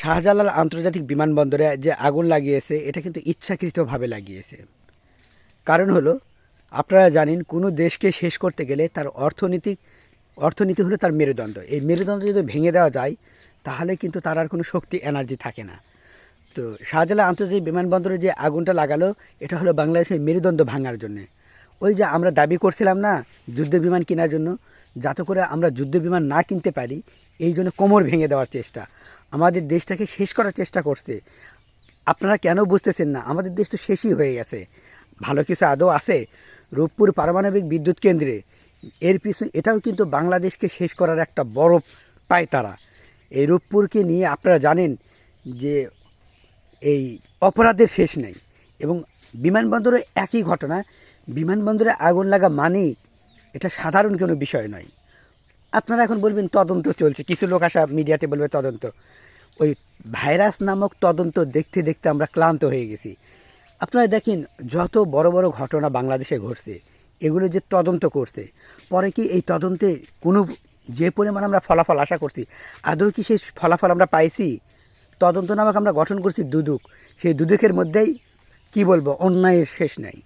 শাহজালাল আন্তর্জাতিক বিমানবন্দরে যে আগুন লাগিয়েছে, এটা কিন্তু ইচ্ছাকৃতভাবে লাগিয়েছে। কারণ হলো, আপনারা জানেন, কোনো দেশকে শেষ করতে গেলে তার অর্থনৈতিক অর্থনীতি হলো তার মেরুদণ্ড। এই মেরুদণ্ড যদি ভেঙে দেওয়া যায়, তাহলে কিন্তু তার আর কোনো শক্তি এনার্জি থাকে না। তো শাহজালাল আন্তর্জাতিক বিমানবন্দরে যে আগুনটা লাগালো, এটা হলো বাংলাদেশের মেরুদণ্ড ভাঙার জন্যে। ওই যে আমরা দাবি করছিলাম না, যুদ্ধ বিমান কেনার জন্য, যাতে করে আমরা যুদ্ধ বিমান না কিনতে পারি, এই জন্য কোমর ভেঙে দেওয়ার চেষ্টা। আমাদের দেশটাকে শেষ করার চেষ্টা করছে। আপনারা কেন বুঝতেছেন না? আমাদের দেশ তো শেষই হয়ে গেছে। ভালো কিছু আদৌ আছে? রূপপুর পারমাণবিক বিদ্যুৎ কেন্দ্রে এর পিছনে এটাও কিন্তু বাংলাদেশকে শেষ করার একটা বড় পায় তারা। এই রূপপুরকে নিয়ে আপনারা জানেন যে এই অপরাধের শেষ নেই এবং বিমানবন্দরে একই ঘটনা। বিমানবন্দরে আগুন লাগা মানেই এটা সাধারণ কোনো বিষয় নয়। আপনারা এখন বলবেন তদন্ত চলছে। কিছু লোক আসা মিডিয়াতে বলবে তদন্ত। ওই ভাইরাস নামক তদন্ত দেখতে দেখতে আমরা ক্লান্ত হয়ে গেছি। আপনারা দেখেন, যত বড় বড় ঘটনা বাংলাদেশে ঘটছে, এগুলো যে তদন্ত করছে, পরে কি এই তদন্তে কোনো যে পরিমাণ আমরা ফলাফল আশা করছি, আদৌ কি সেই ফলাফল আমরা পাইছি? তদন্ত নামক আমরা গঠন করছি দুদুক। সেই দুদুকের মধ্যেই, কি বলব, অন্যায়ের শেষ নাই।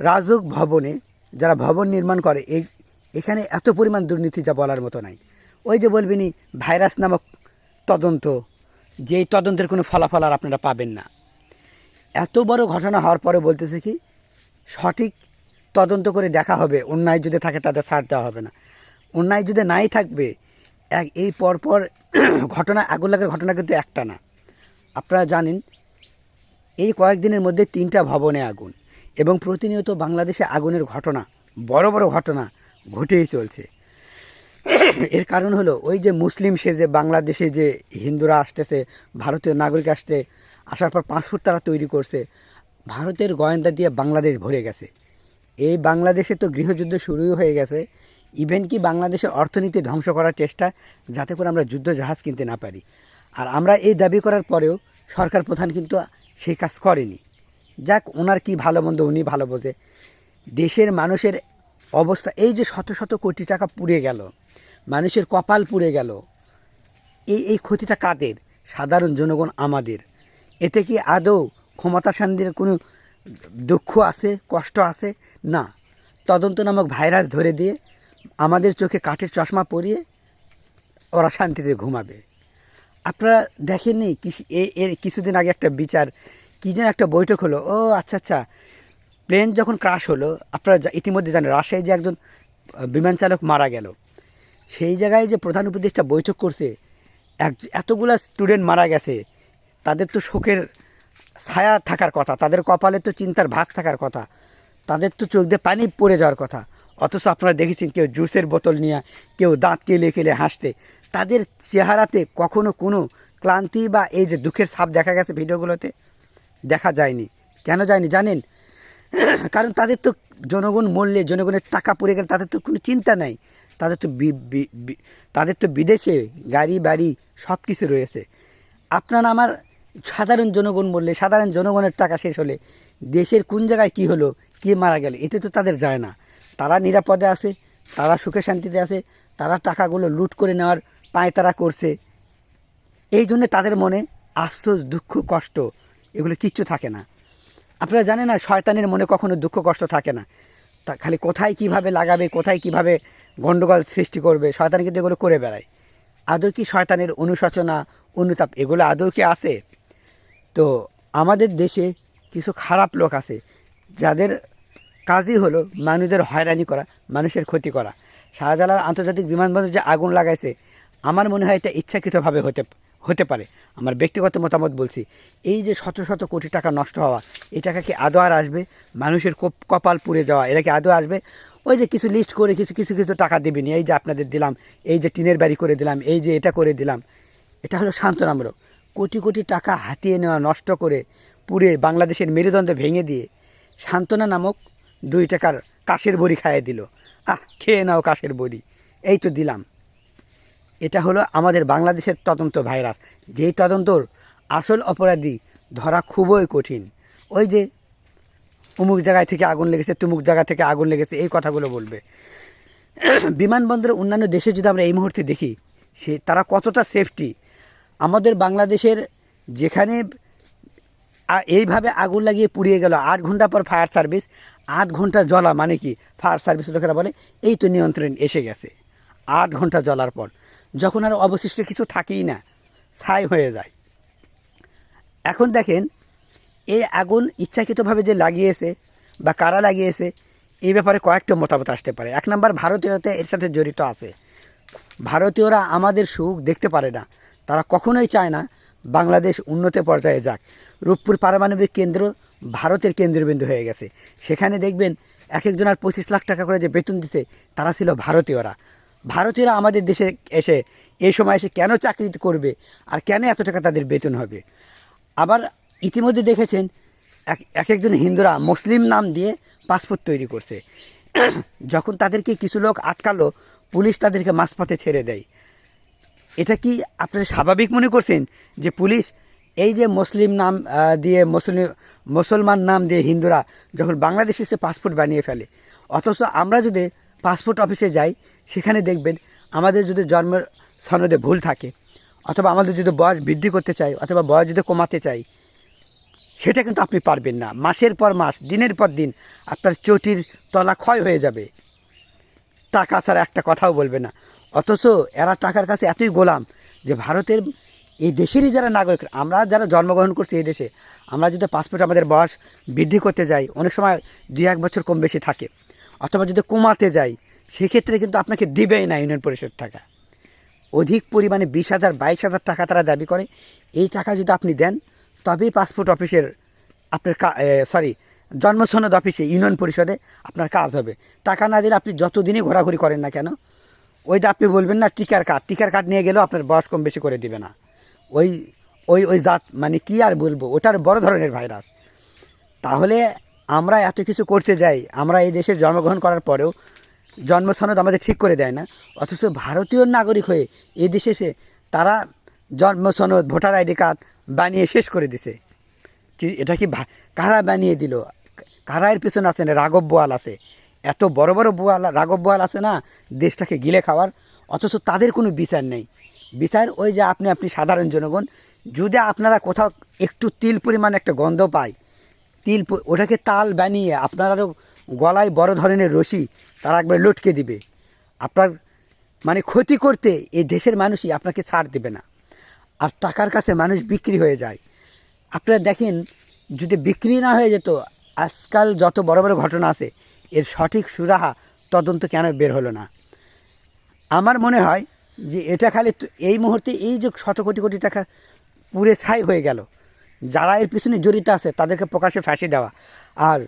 রাজুক ভবনে, যারা ভবন নির্মাণ করে এই এখানে এত পরিমাণ দুর্নীতি যা বলার মতো নাই। ওই যে বলবিনি, ভাইরাস নামক তদন্ত যেই তদন্তের কোনো ফলাফল আর আপনারা পাবেন না। এত বড় ঘটনা হওয়ার পরে বলতেছে কি, সঠিক তদন্ত করে দেখা হবে, অন্যায় যদি থাকে তাদের ছাড় দেওয়া হবে না। অন্যায় যদি নাই থাকবে, এক এই পরপর ঘটনা, আগুন লাগার ঘটনা কিন্তু একটা না। আপনারা জানেন, এই কয়েকদিনের মধ্যে তিনটা ভবনে আগুন এবং প্রতিনিয়ত বাংলাদেশে আগুনের ঘটনা, বড় বড় ঘটনা ঘটেই চলছে। এর কারণ হলো ওই যে মুসলিম সেজে বাংলাদেশে যে হিন্দুরা আসতেছে, ভারতীয় নাগরিক আসতে, আসার পর পাসপোর্ট তারা তৈরি করছে, ভারতের গোয়েন্দা দিয়ে বাংলাদেশ ভরে গেছে। এই বাংলাদেশে তো গৃহযুদ্ধ শুরুই হয়ে গেছে। ইভেন কি বাংলাদেশের অর্থনীতি ধ্বংস করার চেষ্টা, যাতে করে আমরা যুদ্ধ জাহাজ কিনতে না পারি। আর আমরা এই দাবি করার পরেও সরকার প্রধান কিন্তু সেই কাজ করেনি। যাক, ওনার কি ভালো মন্দ উনি ভালো বোঝে। দেশের মানুষের অবস্থা, এই যে শত শত কোটি টাকা পুড়ে গেল মানুষের কপাল পুড়ে গেল। এই এই ক্ষতিটা কাদের? সাধারণ জনগণ আমাদের। এতে কি আদৌ ক্ষমতা শান্তির কোনো দুঃখ আছে, কষ্ট আছে? না। তদন্ত নামক ভাইরাস ধরে দিয়ে আমাদের চোখে কাঠের চশমা পরিয়ে ওরা শান্তিতে ঘুমাবে। আপনারা দেখেননি এর কিছুদিন আগে একটা বিচার, কী যেন একটা বৈঠক হলো। ও আচ্ছা আচ্ছা। প্লেন যখন ক্রাশ হলো, আপনারা ইতিমধ্যে জানেন, রাজশাহী যে একজন বিমান চালক মারা গেল। সেই জায়গায় যে প্রধান উপদেষ্টা বৈঠক করছে, এক এতগুলা স্টুডেন্ট মারা গেছে, তাদের তো শোকের ছায়া থাকার কথা, তাদের কপালে তো চিন্তার ভাস থাকার কথা, তাদের তো চোখ দিয়ে পানি পড়ে যাওয়ার কথা, অথচ আপনারা দেখেছেন কেউ জুসের বোতল নিয়ে, কেউ দাঁত কেলে কেলে হাসতে, তাদের চেহারাতে কখনো কোনো ক্লান্তি বা এই যে দুঃখের ছাপ দেখা গেছে ভিডিওগুলোতে, দেখা যায়নি। কেন যায়নি জানেন? কারণ তাদের তো জনগণ মরলে, জনগণের টাকা পড়ে গেলে তাদের তো কোনো চিন্তা নাই। তাদের তো তাদের তো বিদেশে গাড়ি, বাড়ি সব কিছু রয়েছে। আপনার আমার সাধারণ জনগণ বললে, সাধারণ জনগণের টাকা শেষ হলে দেশের কোন জায়গায় কি হলো, কে মারা গেল, এটা তো তাদের যায় না। তারা নিরাপদে আছে, তারা সুখে শান্তিতে আছে, তারা টাকাগুলো লুট করে নেওয়ার পায় তারা করছে। এই জন্য তাদের মনে আফসোস, দুঃখ, কষ্ট, এগুলো কিচ্ছু থাকে না। আপনারা জানেন না, শয়তানের মনে কখনো দুঃখ, কষ্ট থাকে না। তা খালি কোথায় কীভাবে লাগাবে, কোথায় কীভাবে গণ্ডগোল সৃষ্টি করবে, শয়তান কিন্তু এগুলো করে বেড়ায়। আদৌ কি শয়তানের অনুশোচনা অনুতাপ এগুলো আদৌ কি আছে? তো আমাদের দেশে কিছু খারাপ লোক আছে, যাদের কাজই হলো মানুষদের হয়রানি করা, মানুষের ক্ষতি করা। শাহজালাল আন্তর্জাতিক বিমানবন্দর যে আগুন লাগাইছে, আমার মনে হয় এটা ইচ্ছাকৃতভাবে হতে হতে পারে। আমার ব্যক্তিগত মতামত বলছি, এই যে শত শত কোটি টাকা নষ্ট হওয়া এই টাকা কি আদৌ আর আসবে? মানুষের কপ- কপাল পুড়ে যাওয়া এরা কি আদৌ আসবে? ওই যে কিছু লিস্ট করে কিছু কিছু কিছু টাকা দেবেনি, এই যে আপনাদের দিলাম, এই যে টিনের বাড়ি করে দিলাম, এই যে এটা করে দিলাম, এটা হলো সান্ত্বনামূলক। কোটি কোটি টাকা হাতিয়ে নেওয়া, নষ্ট করে পুড়ে বাংলাদেশের মেরুদণ্ড ভেঙে দিয়ে সান্ত্বনা নামক দুই টাকার কাশের বড়ি খাইয়ে দিল। আহ, খেয়ে নাও কাশের বড়ি। এই তো দিলাম। এটা হলো আমাদের বাংলাদেশের তদন্ত ভাইরাস। যেই তদন্তর আসল অপরাধী ধরা খুবই কঠিন। ওই যে অমুক জায়গায় থেকে আগুন লেগেছে, তুমুক জায়গা থেকে আগুন লেগেছে, এই কথাগুলো বলবে। বিমানবন্দরে অন্যান্য দেশে যদি আমরা এই মুহূর্তে দেখি, সে তারা কতটা সেফটি আমাদের বাংলাদেশের যেখানে এইভাবে আগুন লাগিয়ে পুড়িয়ে গেল, আট ঘণ্টা পর ফায়ার সার্ভিস আট ঘণ্টা জ্বলা মানে কি? ফায়ার সার্ভিস লোকেরা বলে, এই তো নিয়ন্ত্রণ এসে গেছে। আট ঘণ্টা জ্বলার পর। যখন আর অবশিষ্ট কিছু থাকেই না, ছাই হয়ে যায়। এখন দেখেন, এই আগুন ইচ্ছাকৃতভাবে যে লাগিয়েছে বা কারা লাগিয়েছে, এই ব্যাপারে কয়েকটা মতামত আসতে পারে। এক নম্বর, ভারতীয়তে এর সাথে জড়িত আছে। ভারতীয়রা আমাদের সুখ দেখতে পারে না। তারা কখনোই চায় না বাংলাদেশ উন্নত পর্যায়ে যাক। রূপপুর পারমাণবিক কেন্দ্র ভারতের কেন্দ্রবিন্দু হয়ে গেছে। সেখানে দেখবেন, এক একজনের পঁচিশ লাখ টাকা করে যে বেতন দিছে, তারা ছিল ভারতীয়রা। ভারতীয়রা আমাদের দেশে এসে, এই সময় এসে কেন চাকরি করবে? আর কেন এত টাকা তাদের বেতন হবে? আবার ইতিমধ্যে দেখেছেন, এক এক একজন হিন্দুরা মুসলিম নাম দিয়ে পাসপোর্ট তৈরি করছে। যখন তাদেরকে কিছু লোক আটকালো, পুলিশ তাদেরকে মাঝপথে ছেড়ে দেয়। এটা কি আপনারা স্বাভাবিক মনে করছেন যে পুলিশ এই যে মুসলিম নাম দিয়ে মুসলিম, মুসলমান নাম দিয়ে হিন্দুরা যখন বাংলাদেশে এসে পাসপোর্ট বানিয়ে ফেলে? অথচ আমরা যদি পাসপোর্ট অফিসে যাই, সেখানে দেখবেন আমাদের যদি জন্মের সনদে ভুল থাকে, অথবা আমাদের যদি বয়স বৃদ্ধি করতে চাই, অথবা বয়স যদি কমাতে চাই, সেটা কিন্তু আপনি পারবেন না। মাসের পর মাস, দিনের পর দিন আপনার চটির তলা ক্ষয় হয়ে যাবে। টাকা ছাড়া একটা কথাও বলবে না। অথচ এরা টাকার কাছে এতই গোলাম যে ভারতের এই দেশেরই যারা নাগরিক, আমরা যারা জন্মগ্রহণ করছি এই দেশে, আমরা যদি পাসপোর্ট আমাদের বয়স বৃদ্ধি করতে যাই, অনেক সময় দুই এক বছর কম বেশি থাকে। অথবা যদি কমাতে যাই, সেক্ষেত্রে কিন্তু আপনাকে দেবেই না ইউনিয়ন পরিষদ টাকা। অধিক পরিমাণে বিশ হাজার, বাইশ হাজার টাকা তারা দাবি করে। এই টাকা যদি আপনি দেন, তবেই পাসপোর্ট অফিসের আপনার সরি জন্মসনদ অফিসে, ইউনিয়ন পরিষদে আপনার কাজ হবে। টাকা না দিলে আপনি যতদিনই ঘোরাঘুরি করেন না কেন, ওই যে আপনি বলবেন না টিকার কার্ড টিকার কার্ড নিয়ে গেলেও আপনার বয়স কম বেশি করে দিবে না। ওই ওই ওই জাত মানে কি আর বলব, ওটার বড় ধরনের ভাইরাস। তাহলে আমরা এত কিছু করতে যাই, আমরা এই দেশে জন্মগ্রহণ করার পরেও জন্ম সনদ আমাদের ঠিক করে দেয় না। অথচ ভারতীয় নাগরিক হয়ে এই দেশে এসে তারা জন্ম সনদ ভোটার আইডি কার্ড বানিয়ে শেষ করে দিছে। এটা কি কারা বানিয়ে দিল? কারা এর পেছনে আছে? না রাঘব বোয়াল আছে। এত বড় বড় বোয়াল, রাঘব বোয়াল আছে না, দেশটাকে গিলে খাওয়ার। অথচ তাদের কোনো বিচার নেই। বিচার ওই যে আপনি আপনি সাধারণ জনগণ, যদি আপনারা কোথাও একটু তিল পরিমাণ একটা গন্ধ পায় তিল ওটাকে তাল বানিয়ে আপনারও গলায় বড় ধরনের রশি তারা একবার লটকে দিবে। আপনার মানে ক্ষতি করতে এই দেশের মানুষই আপনাকে ছাড় দেবে না। আর টাকার কাছে মানুষ বিক্রি হয়ে যায়। আপনারা দেখেন, যদি বিক্রি না হয়ে যেত, আজকাল যত বড় বড় ঘটনা আছে, এর সঠিক সুরাহা তদন্ত কেন বের হলো না? আমার মনে হয় যে এটা খালি এই মুহূর্তে এই যে শত কোটি কোটি টাকা পুরে ছাই হয়ে গেল। যারা এর পিছনে জড়িত আছে, তাদেরকে প্রকাশ্যে ফাঁসি দেওয়া। আর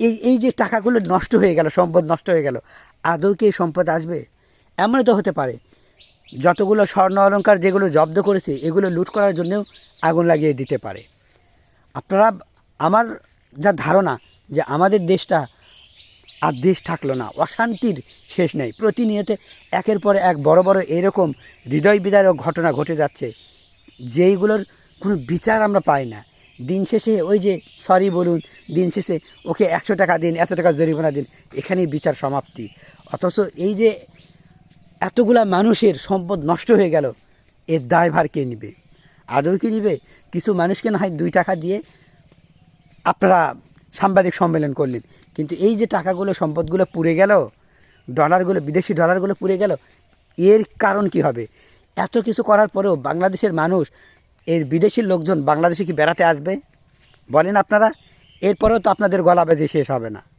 এই এই যে টাকাগুলো নষ্ট হয়ে গেল, সম্পদ নষ্ট হয়ে গেল, আদৌ কি এই সম্পদ আসবে? এমনই তো হতে পারে। যতগুলো স্বর্ণ অলংকার যেগুলো জব্দ করেছে, এগুলো লুট করার জন্যেও আগুন লাগিয়ে দিতে পারে। আপনারা, আমার যা ধারণা যে আমাদের দেশটা আর দেশ থাকল না, অশান্তির শেষ নেই। প্রতিনিয়ত একের পর এক বড় বড় এরকম হৃদয় বিদারক ঘটনা ঘটে যাচ্ছে। যেইগুলোর কোনো বিচার আমরা পাই না। দিন শেষে ওই যে সরি বলুন, দিন শেষে ওকে একশো টাকা দিন, এত টাকা জরিমানা দিন, এখানেই বিচার সমাপ্তি। অথচ এই যে এতগুলা মানুষের সম্পদ নষ্ট হয়ে গেল, এর দায়ভার কে নিবে? আদৌ কি নিবে? কিছু মানুষকে না হয় দুই টাকা দিয়ে আপনারা সাংবাদিক সম্মেলন করলেন। কিন্তু এই যে টাকাগুলো, সম্পদগুলো পুড়ে গেল ডলারগুলো বিদেশি ডলারগুলো পুড়ে গেল, এর কারণ কি হবে? এত কিছু করার পরেও বাংলাদেশের মানুষ এর বিদেশি লোকজন বাংলাদেশে কি বেড়াতে আসবে? বলেন আপনারা, এরপরেও তো আপনাদের গলা বেজে শেষ হবে না।